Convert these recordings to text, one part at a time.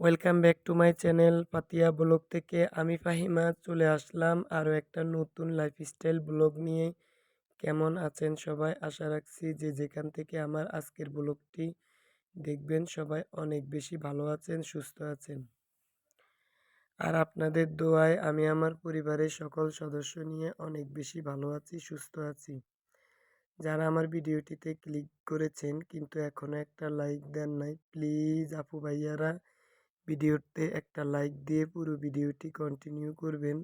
Welcome back to my channel Patiya blog থেকে আমি ফাহিমা চলে আসলাম আরও একটা নতুন লাইফস্টাইল ব্লগ নিয়ে। কেমন আছেন সবাই? আশা রাখছি যে যেখান থেকে আমার আজকের ব্লগটি দেখবেন সবাই অনেক বেশি ভালো আছেন, সুস্থ আছেন। আর আপনাদের দোয়ায় আমি আমার পরিবারের সকল সদস্য নিয়ে অনেক বেশি ভালো আছি, সুস্থ আছি। যারা আমার ভিডিওটিতে ক্লিক করেছেন কিন্তু এখনও একটা লাইক দেন নাই প্লিজ আপু ভাইয়ারা ভিডিওতে একটা লাইক দিয়ে পুরো ভিডিওটি কন্টিনিউ করবেন।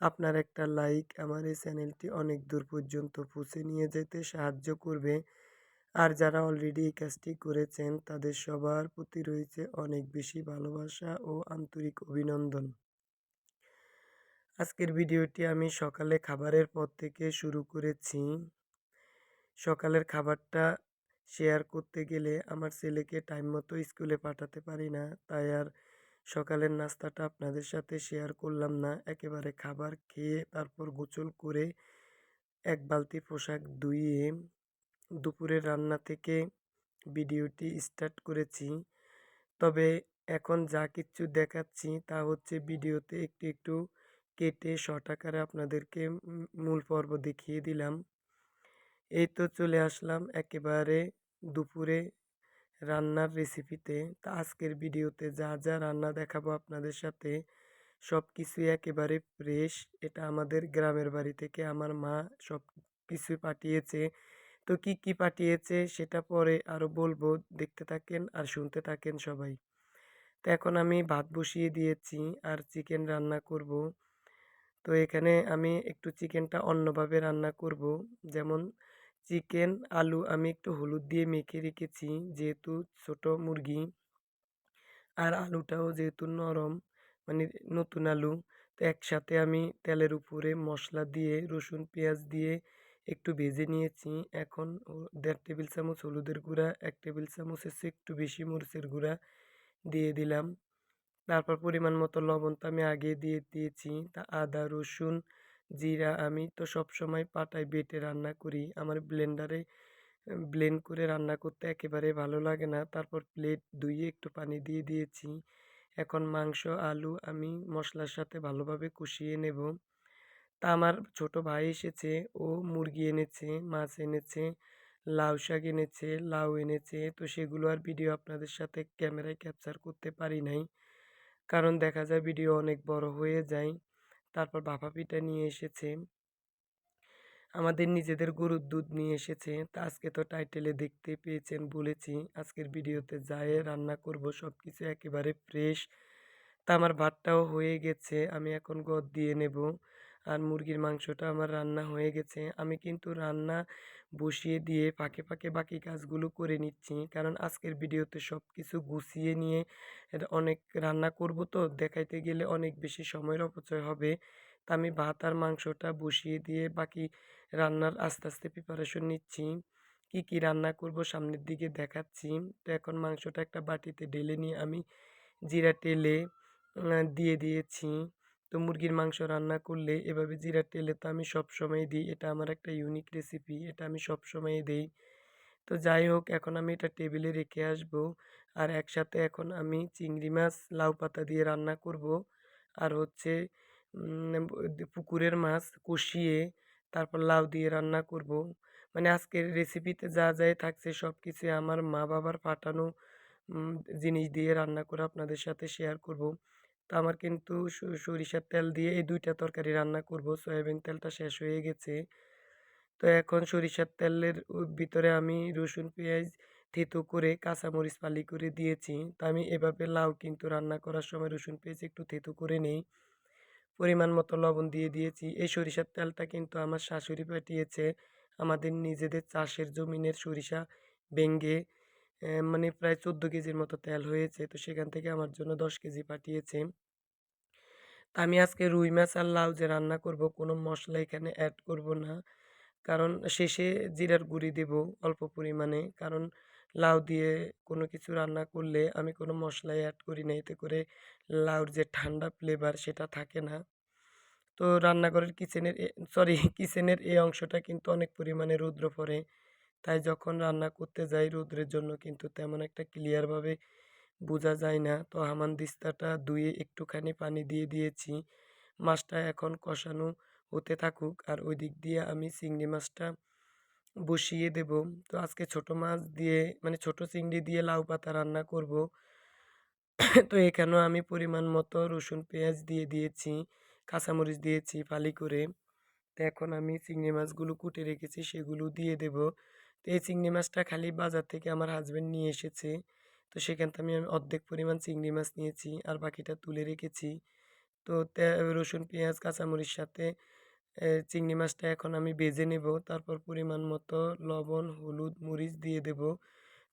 আপনার একটা লাইক আমার এই চ্যানেলটি অনেক দূর পর্যন্ত পৌঁছে নিয়ে যেতে সাহায্য করবে। আর যারা অলরেডি এই কাজটি করেছেন, তাদের সবার প্রতি রয়েছে অনেক বেশি ভালোবাসা ও আন্তরিক অভিনন্দন। আজকের ভিডিওটি আমি সকালে খাবারের পর থেকে শুরু করেছি। সকালের খাবারটা শেয়ার করতে গেলে আমার ছেলেকে টাইম মতো স্কুলে পাঠাতে পারি না। তাই আর সকালের নাস্তাটা আপনাদের সাথে শেয়ার করলাম না। একেবারে খাবার খেয়ে তারপর গোসল করে এক বালতি পোশাক ধুইয়ে দুপুরের রান্না থেকে ভিডিওটি স্টার্ট করেছি। তবে এখন যা কিছু দেখাচ্ছি তা হচ্ছে ভিডিওতে একটু একটু কেটে শর্ট আকারে আপনাদেরকে মূল পর্ব দেখিয়ে দিলাম। এই তো চলে আসলাম একেবারে দুপুরে রান্নার রেসিপিতে তা আজকের ভিডিওতে যা যা রান্না দেখাবো আপনাদের সাথে সব কিছুই একেবারে ফ্রেশ এটা আমাদের গ্রামের বাড়ি থেকে আমার মা সব কিছুই পাঠিয়েছে। তো কি কি পাঠিয়েছে সেটা পরে আরও বলব। দেখতে থাকেন আর শুনতে থাকেন সবাই। তো এখন আমি ভাত বসিয়ে দিয়েছি আর চিকেন রান্না করব। তো এখানে আমি একটু চিকেনটা অন্যভাবে রান্না করব। যেমন চিকেন, আলু আমি একটু হলুদ দিয়ে মেখে রেখেছি, যেহেতু ছোট মুরগি। আর আলুটাও যেহেতু নরম মানে নতুন আলু, তো একসাথে আমি তেলের উপরে মশলা দিয়ে, রসুন, পেঁয়াজ দিয়ে একটু ভেজে নিয়েছি। এখন দেড় টেবিল চামচ হলুদের গুঁড়া, এক টেবিল চামচ হচ্ছে একটু বেশি মরিচের গুঁড়া দিয়ে দিলাম। তারপর পরিমাণ মতো লবণ তো আমি আগে দিয়ে দিয়েছি। তা আদা, রসুন জিরা আমি তো সব সময় পাটায় বেটে রান্না করি। আমার ব্লেন্ডারে ব্লেন্ড করে রান্না করতে একেবারে ভালো লাগে না। তারপর প্লেট ধুয়ে একটু পানি দিয়ে দিয়েছি। এখন মাংস, আলু আমি মশলার সাথে ভালোভাবে কষিয়ে নেব। তা আমার ছোট ভাই এসেছে, ও মুরগি এনেছে, মাছ এনেছে, লাউ শাক এনেছে, লাউ এনেছে। তো সেগুলো আর ভিডিও আপনাদের সাথে ক্যামেরায় ক্যাপচার করতে পারি নাই। কারণ দেখা যায় ভিডিও অনেক বড় হয়ে যায়। তারপর ভাপা পিঠা নিয়ে এসেছে। আমাদের নিজেদের গরুর দুধ নিয়ে এসেছে। তা আজকে তো টাইটেলে দেখতে পেয়েছেন বলেছি। আজকের ভিডিওতে যায় রান্না করব সব কিছু একেবারে ফ্রেশ তা আমার ভাতটাও হয়ে গেছে, আমি এখন গদ দিয়ে নেব। আর মুরগির মাংসটা আমার রান্না হয়ে গেছে। আমি কিন্তু রান্না বসিয়ে দিয়ে ফাঁকে ফাঁকে বাকি কাজগুলো করে নিচ্ছি। কারণ আজকের ভিডিওতে সব কিছু গুছিয়ে নিয়ে অনেক রান্না করব তো, দেখাইতে গেলে অনেক বেশি সময়ের অপচয় হবে। তা আমি ভাত আর মাংসটা বসিয়ে দিয়ে বাকি রান্নার আস্তে আস্তে প্রিপারেশন নিচ্ছি। কি কি রান্না করব সামনের দিকে দেখাচ্ছি। তো এখন মাংসটা একটা বাটিতে ঢেলে নিয়ে আমি জিরা টেলে দিয়ে দিয়েছি। তো মুরগির মাংস রান্না করলে এভাবে জিরা তেলে তো আমি সব সময় দিই, এটা আমার একটা ইউনিক রেসিপি এটা আমি সব সময় দিই। তো যাই হোক, এখন আমি এটা টেবিলে রেখে আসব আর একসাথে এখন আমি চিংড়ি মাছ, লাউ পাতা দিয়ে রান্না করব। আর হচ্ছে পুকুরের মাছ কষিয়ে তারপর লাউ দিয়ে রান্না করব। মানে আজকের রেসিপিতে যা যাই থাকছে সব কিছু আমার মা বাবার পাঠানো জিনিস দিয়ে রান্না করে আপনাদের সাথে শেয়ার করব। তো আমার কিন্তু সরিষার তেল দিয়ে এই দুইটা তরকারি রান্না করব। সয়াবিন তেলটা শেষ হয়ে গেছে। তো এখন সরিষার তেলের ভিতরে আমি রসুন, পেঁয়াজ, থেতো করে কাঁচামরিচ পালি করে দিয়েছি। তো আমি এভাবে লাউ কিন্তু রান্না করার সময় রসুন, পেঁয়াজ একটু থেতো করে নেই। পরিমাণ মতো লবণ দিয়ে দিয়েছি। এই সরিষার তেলটা কিন্তু আমার শাশুড়ি পাঠিয়েছে। আমাদের নিজেদের চাষের জমিনের সরিষা ভেঙ্গে মানে প্রায় চোদ্দ কেজির মতো তেল হয়েছে। তো সেখান থেকে আমার জন্য দশ কেজি পাঠিয়েছে। তা আমি আজকে রুই মাছ আর লাউ যে রান্না করব, কোনো মশলা এখানে অ্যাড করব না। কারণ শেষে জিরার গুঁড়ি দেব অল্প পরিমাণে। কারণ লাউ দিয়ে কোনো কিছু রান্না করলে আমি কোনো মশলাই অ্যাড করি না। এতে করে লাউর যে ঠান্ডা ফ্লেভার সেটা থাকে না। তো রান্নাঘরের কিচেনের সরি কিচেনের এই অংশটা কিন্তু অনেক পরিমাণে রৌদ্র পড়ে। তাই যখন রান্না করতে যাই রৌদ্রের জন্য কিন্তু তেমন একটা ক্লিয়ারভাবে বোঝা যায় না। তো হামানদিস্তাটা ধুয়ে একটুখানি পানি দিয়ে দিয়েছি। মাছটা এখন কষানো হতে থাকুক আর ওই দিক দিয়ে আমি চিংড়ি মাছটা বসিয়ে দেব। তো আজকে ছোট মাছ দিয়ে মানে ছোট চিংড়ি দিয়ে লাউ পাতা রান্না করব। তো এখানেও আমি পরিমাণ মতো রসুন, পেঁয়াজ দিয়ে দিয়েছি, কাঁচামরিচ দিয়েছি ফালি করে। তো এখন আমি চিংড়ি মাছগুলো কুটে রেখেছি, সেগুলো দিয়ে দেব। তো এই চিংড়ি মাছটা খালি বাজার থেকে আমার হাজব্যান্ড নিয়ে এসেছে। তো সেখান থেকে আমি অর্ধেক পরিমাণ চিংড়ি মাছ নিয়েছি আর বাকিটা তুলে রেখেছি। তো রসুন, পেঁয়াজ, কাঁচামরিচ সাথে চিংড়ি মাছটা এখন আমি ভেজে নেব। তারপর পরিমাণ মতো লবণ, হলুদ, মরিচ দিয়ে দেব।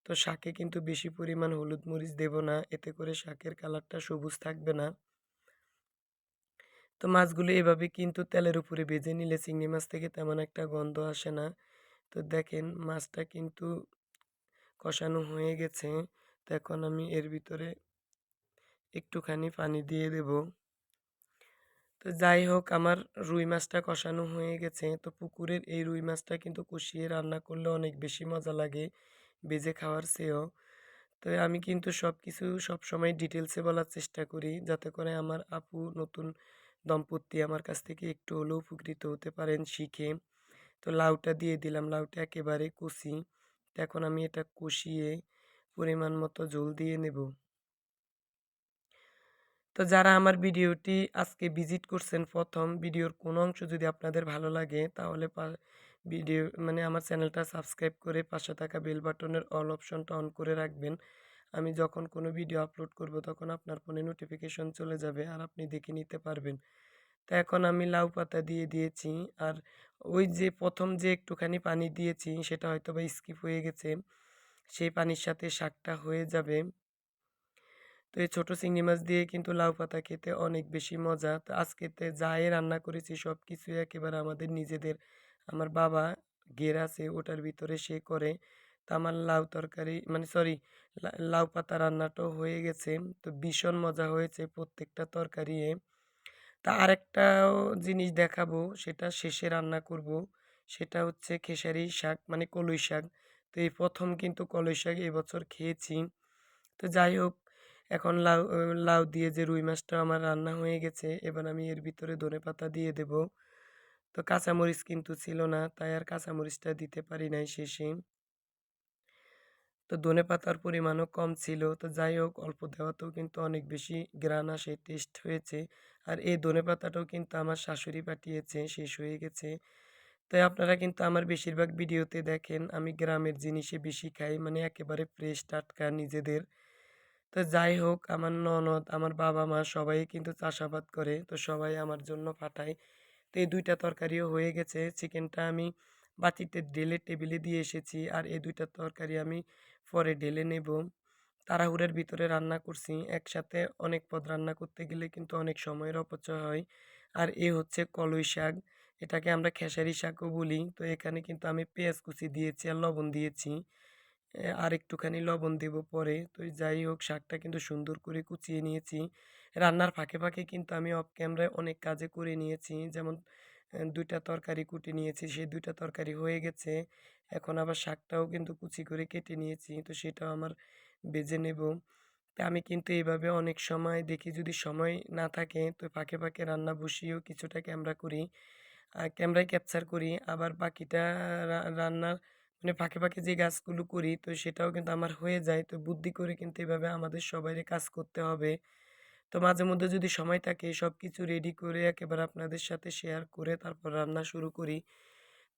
তো শাকে কিন্তু বেশি পরিমাণ হলুদ, মরিচ দেব না। এতে করে শাকের কালারটা সবুজ থাকবে না। তো মাছগুলো এভাবে কিন্তু তেলের উপরে ভেজে নিলে চিংড়ি মাছ থেকে তেমন একটা গন্ধ আসে না। তো দেখেন মাছটা কিন্তু কষানো হয়ে গেছে। তো এখন আমি এর ভিতরে একটুখানি পানি দিয়ে দেব। তো যাই হোক, আমার রুই মাছটা কষানো হয়ে গেছে। তো পুকুরের এই রুই মাছটা কিন্তু কষিয়ে রান্না করলে অনেক বেশি মজা লাগে ভেজে খাওয়ার চেয়েও। তো আমি কিন্তু সব কিছু সবসময় ডিটেলসে বলার চেষ্টা করি, যাতে করে আমার আপু নতুন দম্পতি আমার কাছ থেকে একটু হলেও উপকৃত হতে পারেন, শিখে। তো লাউটা দিয়ে দিলাম। লাউটা একেবারে কষি। এখন আমি এটা কষিয়ে পরিমাণ মতো জল দিয়ে নেব। তো যারা আমার ভিডিওটি আজকে ভিজিট করছেন, প্রথম ভিডিওর কোনো অংশ যদি আপনাদের ভালো লাগে, তাহলে ভিডিও মানে আমার চ্যানেলটা সাবস্ক্রাইব করে পাশে থাকা বেল বাটনের অল অপশনটা অন করে রাখবেন। আমি যখন কোনো ভিডিও আপলোড করব, তখন আপনার ফোনে নোটিফিকেশন চলে যাবে আর আপনি দেখে নিতে পারবেন। তো এখন আমি লাউ পাতা দিয়ে দিয়েছি। আর ওই যে প্রথম যে একটুখানি পানি দিয়েছি, সেটা হয়তো বা স্কিপ হয়ে গেছে। সেই পানির সাথে শাকটা হয়ে যাবে। তো এই ছোটো চিংড়ি মাছ দিয়ে কিন্তু লাউ পাতা খেতে অনেক বেশি মজা। তো আজকেতে যাই রান্না করেছি সব কিছুই একেবারে আমাদের নিজেদের, আমার বাবা গের আছে, ওটার ভিতরে সে করে। তো আমার লাউ তরকারি মানে সরি লাউ পাতা রান্নাটাও হয়ে গেছে। তো ভীষণ মজা হয়েছে প্রত্যেকটা তরকারি তা আরেকটাও জিনিস দেখাবো, সেটা শেষে রান্না করব। সেটা হচ্ছে খেসারি শাক মানে কলই শাক। তো এই প্রথম কিন্তু কলই শাক এবছর খেয়েছি। তো যাই হোক, এখন লাউ লাউ দিয়ে যে রুই মাছটা আমার রান্না হয়ে গেছে, এবার আমি এর ভিতরে ধনেপাতা দিয়ে দেব। তো কাঁচামরিচ কিন্তু ছিল না, তাই আর কাঁচামরিচটা দিতে পারি নাই শেষে। তো ধনেপাতার পরিমাণও কম ছিল। তো যাই হোক, অল্প দেওয়াতেও কিন্তু অনেক বেশি গ্রান আসে, টেস্ট হয়েছে। আর এই ধনেপাতাটাও কিন্তু আমার শাশুড়ি পাঠিয়েছে, শেষ হয়ে গেছে। তাই আপনারা কিন্তু আমার বেশিরভাগ ভিডিওতে দেখেন, আমি গ্রামের জিনিসে বেশি খাই মানে একেবারে ফ্রেশ টাটকা নিজেদের। তো যাই হোক, আমার ননদ, আমার বাবা মা সবাই কিন্তু চাষাবাদ করে, তো সবাই আমার জন্য পাঠায়। তো এই দুইটা তরকারিও হয়ে গেছে। চিকেনটা আমি বাটিতে ঢেলে টেবিলে দিয়ে এসেছি, আর এই দুইটা তরকারি আমি পরে ঢেলে নেব। তাড়াহুড়োর ভিতরে রান্না করছি। একসাথে অনেক পদ রান্না করতে গেলে কিন্তু অনেক সময়ের অপচয় হয়। আর এ হচ্ছে কলই শাক। এটাকে আমরা খেসারি শাকও বলি। তো এখানে কিন্তু আমি পেঁয়াজ কুচি দিয়েছি আর লবণ দিয়েছি। আর একটুখানি লবণ দেব পরে। তো যাই হোক, শাকটা কিন্তু সুন্দর করে কুচিয়ে নিয়েছি। রান্নার ফাঁকে ফাঁকে কিন্তু আমি অফ ক্যামেরায় অনেক কাজে করে নিয়েছি। যেমন দুইটা তরকারি কুটে নিয়েছি, সেই দুইটা তরকারি হয়ে গেছে। এখন আবার শাকটাও কিন্তু কুচি করে কেটে নিয়েছি। তো সেটাও আমার বেজে নেব। তা আমি কিন্তু এইভাবে অনেক সময় দেখি যদি সময় না থাকে তো ফাঁকে ফাঁকে রান্না বসিয়েও কিছুটা ক্যামেরা করি। ক্যামেরায় ক্যাপচার করি। আবার বাকিটা রান্নার মানে ফাঁকে ফাঁকে যে গাছগুলো করি তো সেটাও কিন্তু আমার হয়ে যায়। তো বুদ্ধি করে কিন্তু এভাবে আমাদের সবাইরে কাজ করতে হবে। তো মাঝে মধ্যে যদি সময় থাকে সব কিছু রেডি করে একেবারে আপনাদের সাথে শেয়ার করে তারপর রান্না শুরু করি।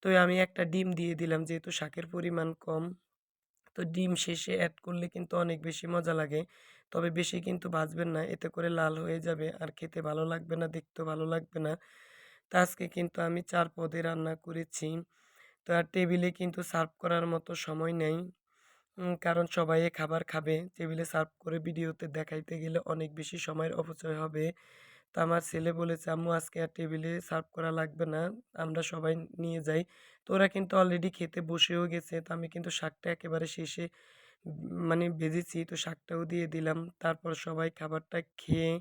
তো আমি একটা ডিম দিয়ে দিলাম যেহেতু শাকের পরিমাণ কম। তো ডিম শেষে অ্যাড করলে কিন্তু অনেক বেশি মজা লাগে। তবে বেশি কিন্তু ভাজবেন না, এতে করে লাল হয়ে যাবে আর খেতে ভালো লাগবে না দেখতে ভালো লাগবে না। তো আজকে কিন্তু আমি চার পদে রান্না করেছি। তো আর টেবিলে কিন্তু সার্ভ করার মতো সময় নেই। কারণ সবাই খাবার খাবে। টেবিলে সার্ভ করে ভিডিওতে দেখাইতে গেলে অনেক বেশি সময়ের অপচয় হবে। তো আমার ছেলে বলেছে, আম্মু, আজকে আর টেবিলে সার্ভ করা লাগবে না, আমরা সবাই নিয়ে যাই। তো ওরা কিন্তু অলরেডি খেতে বসেও গেছে। তো আমি কিন্তু শাকটা একেবারে শেষে মানে ভেজেছি, তো শাকটাও দিয়ে দিলাম। তারপর সবাই খাবারটা খেয়ে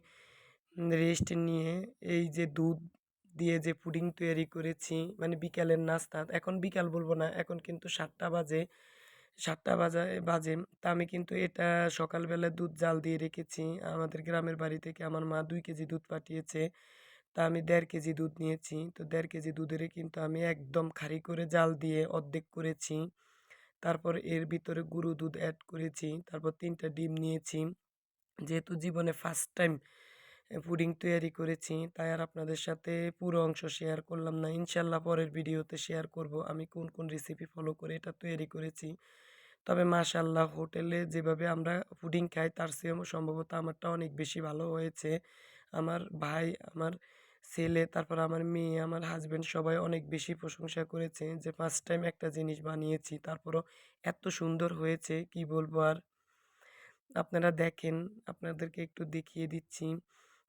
রেস্ট নিয়ে এই যে দুধ দিয়ে যে পুডিং তৈরি করেছি মানে বিকালের নাস্তা। এখন বিকাল বলব না, এখন কিন্তু সাতটা বাজে। ৭ঃ০০ বাজায় বাজে। তা আমি কিন্তু এটা সকালবেলা দুধ জাল দিয়ে রেখেছি। আমাদের গ্রামের বাড়ি থেকে আমার মা দুই কেজি দুধ পাঠিয়েছে। তা আমি দেড় কেজি দুধ নিয়েছি। তো দেড় কেজি দুধেরই কিন্তু আমি একদম খাঁটি করে জাল দিয়ে অর্ধেক করেছি। তারপর এর ভিতরে গুঁড়ো দুধ অ্যাড করেছি। তারপর ৩ টা ডিম নিয়েছি। যেহেতু জীবনে ফার্স্ট টাইম পুডিং তৈরি করেছি, তাই আর আপনাদের সাথে পুরো অংশ শেয়ার করলাম না। ইনশাল্লাহ পরের ভিডিওতে শেয়ার করব আমি কোন, কোন রেসিপি ফলো করে এটা তৈরি করেছি। তবে মাশাআল্লাহ হোটেলে যেভাবে আমরা পুডিং খাই তার চেয়েও সম্ভবত আমারটা অনেক বেশি ভালো হয়েছে। আমার ভাই, আমার ছেলে, তারপর আমার মেয়ে, আমার হাজব্যান্ড সবাই অনেক বেশি প্রশংসা করেছে যে ফার্স্ট টাইম একটা জিনিস বানিয়েছি। তারপরও এত সুন্দর হয়েছে কি বলব আর। আপনারা দেখেন, আপনাদেরকে একটু দেখিয়ে দিচ্ছি।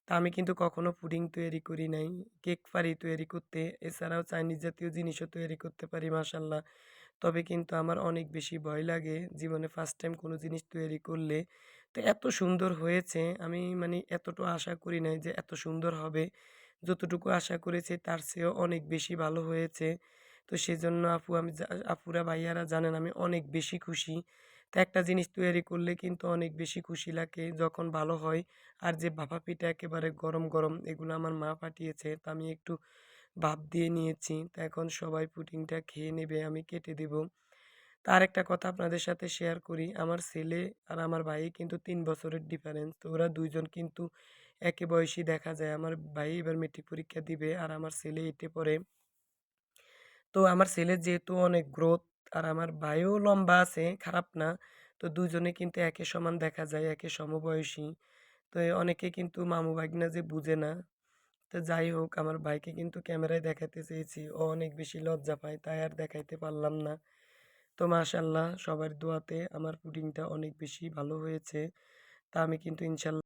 তা আমি কিন্তু কখনো পুডিং তৈরি করি নাই। কেক পারি তৈরি করতে। এছাড়াও চাইনিজ জাতীয় জিনিসও তৈরি করতে পারি মাশাআল্লাহ। তবে কিন্তু আমার অনেক বেশি ভয় লাগে জীবনে ফার্স্ট টাইম কোনো জিনিস তৈরি করলে। তো এত সুন্দর হয়েছে আমি মানে এতটুকু আশা করি নাই যে এত সুন্দর হবে। যতটুকু আশা করেছি তার চেয়েও অনেক বেশি ভালো হয়েছে। তো সেজন্য আপু আমি আপুরা ভাইয়ারা জানেন আমি অনেক বেশি খুশি। তো একটা জিনিস তৈরি করলে কিন্তু অনেক বেশি খুশি লাগে যখন ভালো হয়। আর যে ভাপা পিঠা একেবারে গরম, গরম এগুলো আমার মা পাঠিয়েছে। তো আমি একটু ভাপ দিয়ে নিয়েছি। তো এখন সবাই পুটিংটা খেয়ে নেবে, আমি কেটে দেবো। তার একটা কথা আপনাদের সাথে শেয়ার করি। আমার ছেলে আর আমার ভাই কিন্তু তিন বছরের ডিফারেন্স। তো ওরা দুইজন কিন্তু একই বয়সী দেখা যায়। আমার ভাই এবার মেট্রিক পরীক্ষা দিবে আর আমার ছেলে 8 এ পড়ে। তো আমার ছেলের যেহেতু অনেক গ্রোথ আর আমার ভাইও লম্বা আছে, খারাপ না। তো দুজনে কিন্তু একে সমান দেখা যায়, একে সমবয়সী। তো অনেকে কিন্তু মামু ভাগ্না যে বুঝে না। তো যাই হোক আমার ভাইকে কিন্তু ক্যামেরায় দেখাতে চেয়েছি। ও অনেক বেশি লজ্জা পায়, তাই আর দেখাইতে পারলাম না। তো মাশাল্লাহ সবার দোয়াতে আমার পুডিংটা অনেক বেশি ভালো হয়েছে। তা আমি কিন্তু ইনশাআল্লাহ